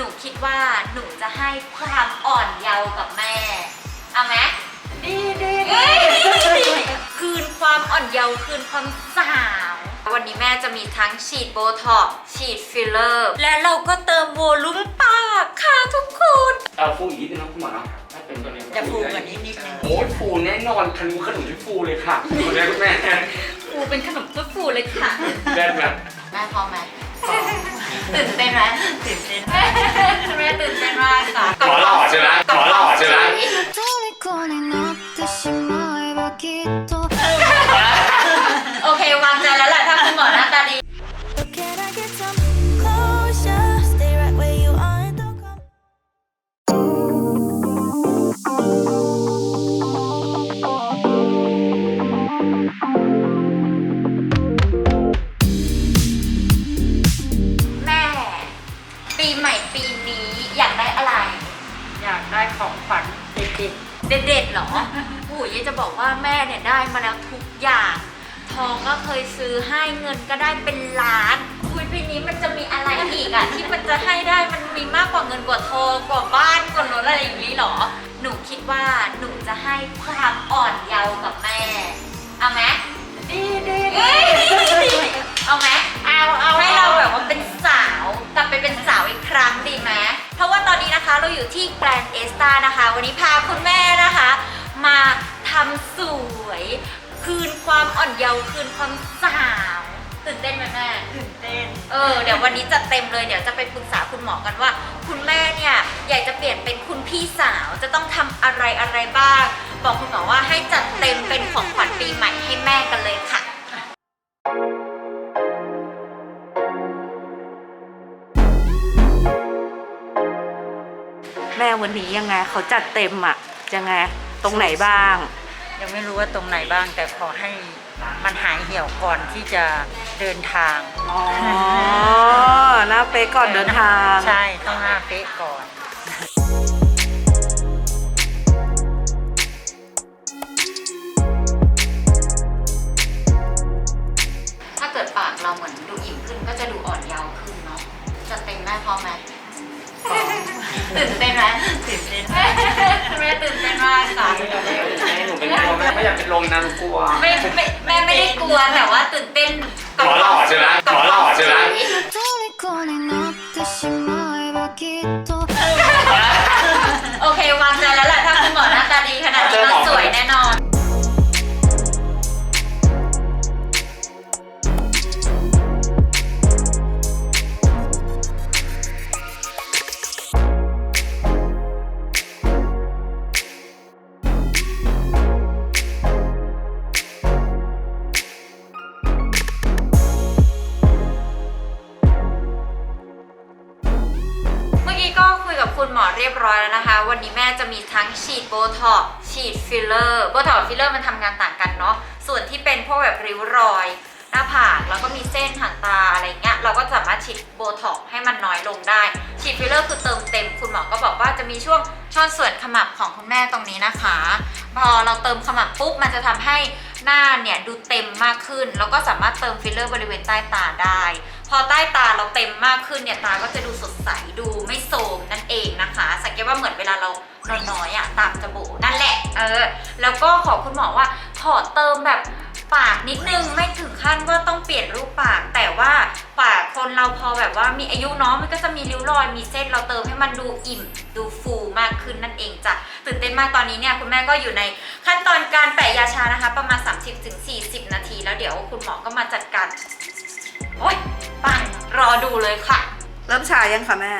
หนูคิดว่าหนูจะให้ความอ่อนเยาว์กับแม่ เอาไหมดีดีเอ้ยคืนความอ่อนเยาว์คืนความสาว วันนี้แม่จะมีทั้งฉีดโบท็อกซ์ฉีดฟิลเลอร์ และเราก็เติมโวลุ่มปากค่ะทุกคนเอาฟูอีกนิดนึงนะคุณหมอเนาะถ้าเป็นตัวเนี้ยจะฟูกว่านี้นิดนึงโอ้ยฟูแน่นอนขนมขนมที่ฟูเลยค่ะคุณแม่คุณแม่ฟูเป็นขนมตัวฟูเลยค่ะได้ไหมแม่พร้อมไหม ตื่นเต้นไหม ตื่นเต้น แม่ตื่นเต้นมากค่ะ หมอหล่อใช่ไหมหมอหล่อใช่ไหม 虜にな ของขวัญเด็กเด็ดๆเหรอโอ้ยจะบอกว่าแม่เนี่ยได้มาแล้วทุกอย่าง ทองก็เคยซื้อให้เงินก็ได้เป็นล้านคุยปีนี้มันจะมีอะไรอีกอะที่มันจะให้ได้มันมีมากกว่าเงินกว่าทองกว่าบ้านกว่ารถอะไรอย่างนี้เหรอ หนูคิดว่าหนูจะให้ความอ่อนเยาว์กับแม่เอาไหมๆดีดีเอ้ยเอาไหมเอาเอาให้เราแบบว่าเป็นสาวกลับไปเป็นสาวอีกครั้งดีไหม เพราะว่าตอนนี้นะคะเราอยู่ที่แกรนด์เอสตานะคะ วันนี้พาคุณแม่นะคะ มาทำสวย คืนความอ่อนเยาว์คืนความสาวตื่นเต้นไหมแม่ ตื่นเต้น เออ เดี๋ยววันนี้จัดเต็มเลย เดี๋ยวจะไปปรึกษาคุณหมอกันว่า คุณแม่เนี่ยอยากจะเปลี่ยนเป็นคุณพี่สาว จะต้องทำอะไรอะไรบ้าง บอกคุณหมอว่าให้จัดเต็มเป็นของขวัญปีใหม่ให้แม่กันเลยค่ะ วันนี้ยังไงเขาจัดเต็มอะยังไงตรงไหนบ้าง ยังไม่รู้ว่าตรงไหนบ้าง แต่ขอให้มันหายเหี่ยวก่อนที่จะเดินทางอ๋อหน้าเป๊ะก่อนเดินทาง ใช่ต้องหน้าเป๊ะก่อนถ้าเกิดปากเราเหมือนดูอิ่มขึ้นก็จะดูอ่อนเยาว์ขึ้นเนาะจัดเต็มแม่พร้อมไหม ตื่นเต้นไหมตื่นเต้นแม่ตื่นเต้นมากค่ะหนูเป็นลมแม่ไม่อยากเป็นลมนะหนูกลัวไม่ไม่แม่ไม่ได้กลัวแต่ว่าตื่นเต้นหมอหล่อใช่ไหมหมอหล่อใช่ไหม คุณหมอเรียบร้อยแล้วนะคะ วันนี้แม่จะมีทั้งฉีดโบท็อกฉีดฟิลเลอร์โบท็อกฟิลเลอร์มันทำงานต่างกันเนาะส่วนที่เป็นพวกแบบริ้วรอย หน้าผากแล้วก็มีเส้นหางตาอะไรเงี้ยเราก็สามารถฉีดโบท็อกให้มันน้อยลงได้ ฉีดฟิลเลอร์คือเติมเต็ม คุณหมอก็บอกว่าจะมีช่วงช่อนส่วนขมับของคุณแม่ตรงนี้นะคะ พอเราเติมขมับปุ๊บมันจะทำให้หน้าเนี่ยดูเต็มมากขึ้น แล้วก็สามารถเติมฟิลเลอร์บริเวณใต้ตาได้ พอใต้ตาเราเต็มมากขึ้นเนี่ยตาก็จะดูสดใสดูไม่โทรมนั่นเองนะคะ สังเกตว่าเหมือนเวลาเรานอนน้อยอะตามจมูกนั่นแหละ เออ แล้วก็ขอคุณหมอว่าขอเติมแบบปากนิดนึงไม่ถึงขั้นว่าต้องเปลี่ยนรูปปาก แต่ว่าปากคนเราพอแบบว่ามีอายุเนาะมันก็จะมีริ้วรอยมีเส้นเราเติมให้มันดูอิ่มดูฟูมากขึ้นนั่นเองจ้ะตื่นเต้นมากตอนนี้เนี่ยคุณแม่ก็อยู่ในขั้นตอนการแปะยาชานะคะประมา อดูเลยค่ะ เริ่มชายังคะแม่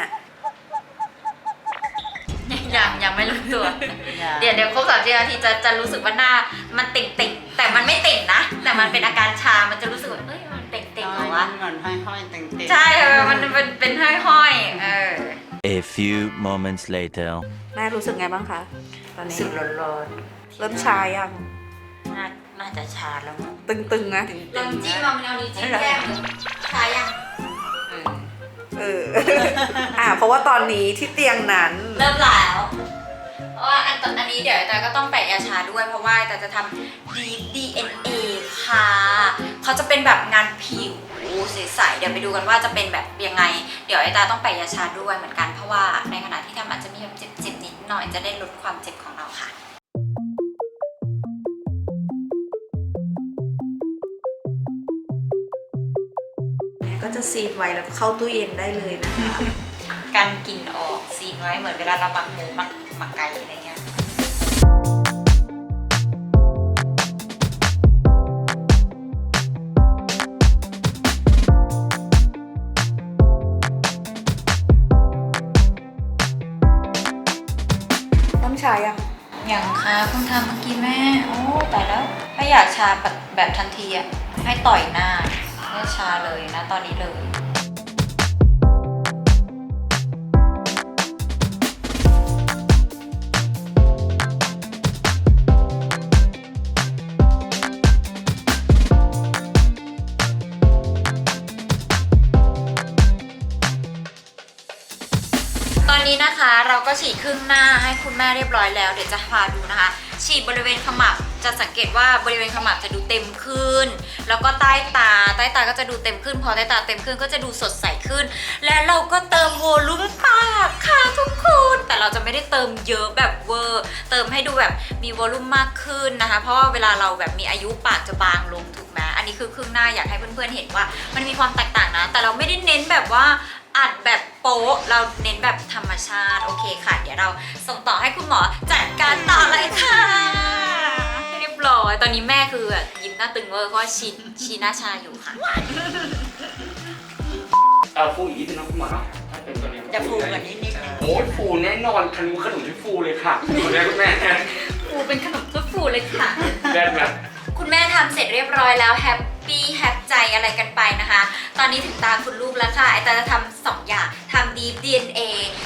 ยังยังไม่รู้ตัวยังเดี๋ยวเดี๋ยวครบสามสิบนาทีจะจะรู้สึกว่าหน้า มันเต่งเต่งๆแต่มันไม่เต่งนะ แต่มันเป็นอาการชา มันจะรู้สึกว่าเอ้ยมันเต่งเต่งๆเหรอวะเหมือนห้อยๆเต็งๆใช่เออมันเป็นเป็นห้อยๆเออ A few moments later. แม่รู้สึกไงบ้างคะ ตอนนี้สึกร้อนเริ่มชายังๆน่าน่าจะชาแล้วมั้งตึงๆนะลองจิ้มลองเอานิ้วจิ้มแก้มดูชายังเออ เออ อ่าเพราะว่าตอนนี้ที่เตียงนั้น เริ่มแล้ว เพราะว่าอันตอนอันนี้เดี๋ยวแต่ก็ต้องแปะยาชาด้วยเพราะว่าแต่จะทำ Deep DNA ค่ะ เขาจะเป็นแบบงานผิวใสๆเดี๋ยวไปดูกันว่าจะเป็นแบบยังไง เดี๋ยวไอตาต้องไปยาชาด้วยเหมือนกันเพราะว่าในขณะที่ทำอาจจะมีแบบเจ็บๆนิดหน่อยจะได้ลดความเจ็บของเราค่ะ จะซีนไว้แล้วก็เข้าตู้เย็นได้เลยนะคะ การกินออกซีนไว้เหมือนเวลาเราหมักหมูหมักหมักไก่อะไรเงี้ยต้องใช้ยังอย่างค่ะเพิ่งทำเมื่อกี้แม่ โอ้แต่แล้ว ถ้าอยากชาแบบแบบทันทีอะให้ต่อยหน้าให้ ชาเลยนะตอนนี้เลยตอนนี้นะคะเราก็ฉีดครึ่งหน้าให้คุณแม่เรียบร้อยแล้ว เดี๋ยวจะพาดูนะคะ ฉีดบริเวณขมับ จะสังเกตว่าบริเวณขมับจะดูเต็มขึ้น แล้วก็ใต้ตาใต้ตาก็จะดูเต็มขึ้น พอใต้ตาเต็มขึ้นก็จะดูสดใสขึ้น และเราก็เติมโวลุ่มปากค่ะทุกคน แต่เราจะไม่ได้เติมเยอะแบบเวอร์เติมให้ดูแบบมีวอลุ่มมากขึ้นนะคะ เพราะว่าเวลาเราแบบมีอายุปากจะบางลงถูกไหมอันนี้คือครึ่งหน้าอยากให้เพื่อนๆเห็นว่า มันมีความแตกต่างนะ แต่เราไม่ได้เน้นแบบว่าอัดแบบโป๊ะเราเน้นแบบธรรมชาติโอเคค่ะ เดี๋ยวเราส่งต่อให้คุณหมอจัดการต่อเลยค่ะ รียบร้อย ตอนนี้แม่คือแบบยิ้มหน้าตึงเวอร์เพราะว่าชีชีหน้าชาอยู่ค่ะ เอาฟูอีกนิดนึงนะคุณหมอเนาะถ้าเป็นตัวนี้จะฟูกว่านี้นิดนึงโอ้ยฟูแน่นอนคันขนมที่ฟูเลยค่ะคุณแม่คุณแม่ฟูเป็นขนมซุปฟูเลยค่ะแน่นแบบคุณแม่ทำเสร็จเรียบร้อยแล้วแฮป ปี้แฮปใจอะไรกันไปนะคะ ตอนนี้ถึงตาคุณลูกแล้วค่ะไอตาจะทำสองอย่างทำ Deep DNA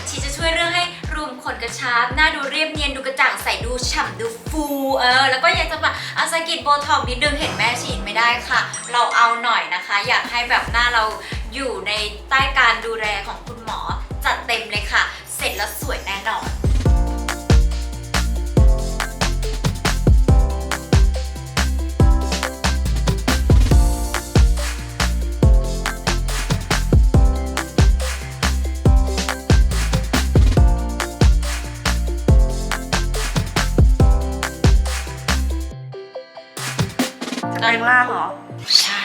ชีจะช่วยเรื่องให้รูมขนกระชับหน้าดูเรียบเนียนดูกระจ่างใสดูฉ่ำดูฟูเออแล้วก็ยังจะแบบอาสกิดโบท็อกนิดนึงเห็นแม่ฉีดไม่ได้ค่ะ เราเอาหน่อยนะคะ อยากให้แบบหน้าเราอยู่ในใต้การดูแลของคุณหมอจัดเต็มเลยค่ะ เสร็จแล้วสวย แน่นอนจะแปลงร่างเหรอ ใช่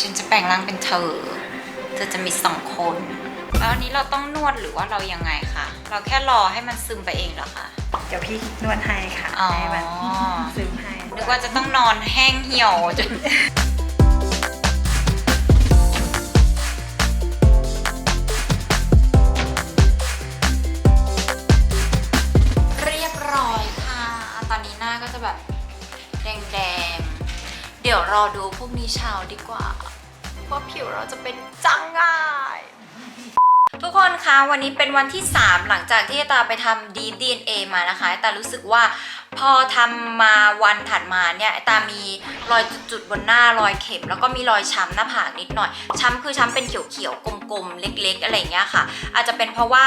ฉันจะแปลงร่างเป็นเธอ เธอจะมีสองคน แล้วอันนี้เราต้องนวดหรือว่าเรายังไงคะ เราแค่รอให้มันซึมไปเองเหรอคะ เดี๋ยวพี่นวดให้ค่ะ อ๋อ ให้มันซึมให้ นึกว่าจะต้องนอนแห้งเหี่ยวจน อดูพวกนี้เช้าดีกว่าว่าผิวเราจะเป็นจังง่ายทุกคนคะวันนี้เป็นวันที่ 3 หลังจากที่ตาไปทำ Deep DNA มานะคะตารู้สึกว่า พอทำมาวันถัดมาเนี่ยตามีรอยจุดๆบนหน้ารอยเข็ม แล้วก็มีรอยช้ำหน้าผากนิดหน่อย ช้ำคือช้ำเป็นเขียวๆกลมๆเล็ก ๆ อะไรเงี้ยค่ะ อาจจะเป็นเพราะว่า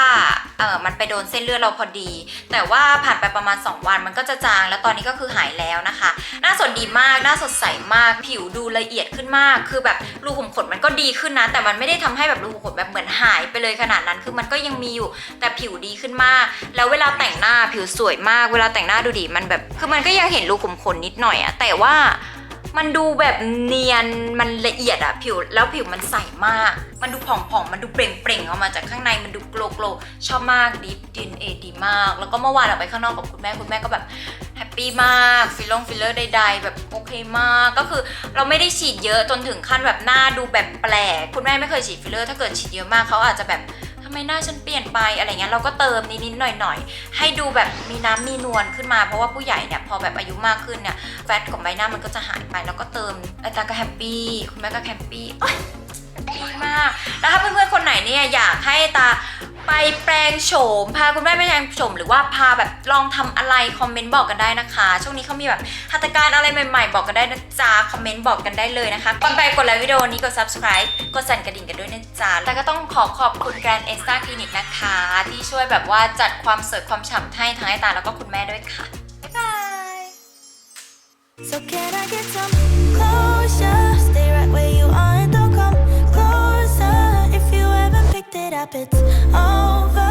เออมันไปโดนเส้นเลือดเราพอดี แต่ว่าผ่านไปประมาณ 2 วันมันก็จะจาง แล้วตอนนี้ก็คือหายแล้วนะคะ หน้าสดดีมากหน้าสดใสมากผิวดูละเอียดขึ้นมาก คือแบบรูขุมขนมันก็ดีขึ้นนะ แต่มันไม่ได้ทำให้แบบรูขุมขนแบบเหมือนหายไปเลยขนาดนั้นคือมันก็ยังมีอยู่แต่ผิวดีขึ้นมาก แล้วเวลาแต่งหน้าผิวสวยมาก เวลาแต่งหน้าดูดีมันแบบคือมันก็ยังเห็นรูขุมขนนิดหน่อยอะแต่ว่ามันดูแบบเนียนมันละเอียดอะผิวแล้วผิวมันใสมาก มันดูผ่องๆ มันดูเปล่งๆออกมาจากข้างในมันดูโกลโกลชอบมากดิฟดินเอดีมาก แล้วก็เมื่อวานออกไปข้างนอกกับคุณแม่คุณแม่ก็แบบแฮปปี้มากฟิลลงฟิลเลอร์ใดๆแบบโอเคมากก็คือเราไม่ได้ฉีดเยอะจนถึงขั้นแบบหน้าดูแบบแปลก คุณแม่ไม่เคยฉีดฟิลเลอร์ถ้าเกิดฉีดเยอะมากเขาอาจจะแบบ ทำไมหน้าฉันเปลี่ยนไปอะไรเงี้ยเราก็เติมนิดๆหน่อยๆ ให้ดูแบบมีน้ำมีนวลขึ้นมาเพราะว่าผู้ใหญ่เนี่ยพอแบบอายุมากขึ้นเนี่ยแฟตของใบหน้ามันก็จะหายไปแล้วก็เติมไอตาก็แฮปปี้คุณแม่ก็แฮปปี้ดีมาก แล้วถ้าเพื่อนๆคนไหนเนี่ยอยากให้ตา ไปแปลงโฉม พาคุณแม่ไปแปลงโฉมหรือว่าพาแบบลองทำอะไรคอมเมนต์บอกกันได้นะคะ ช่วงนี้เขามีแบบหัตถการอะไรใหม่ๆ บอกกันได้นะจ๊ะคอมเมนต์บอกกันได้เลยนะคะก่อนไปกดไลค์วิดีโอนี้กด subscribe กดสั่นกระดิ่งกันด้วยนะจ๊ะแต่ก็ต้องขอขอบคุณแกรนเอสตาคลินิกนะคะ ที่ช่วยแบบว่าจัดความสวยความฉ่ำให้ทั้งไอตาแล้วก็คุณแม่ด้วยค่ะบ๊ายบาย So can I get some closure? Stay right where you are it up, it's over.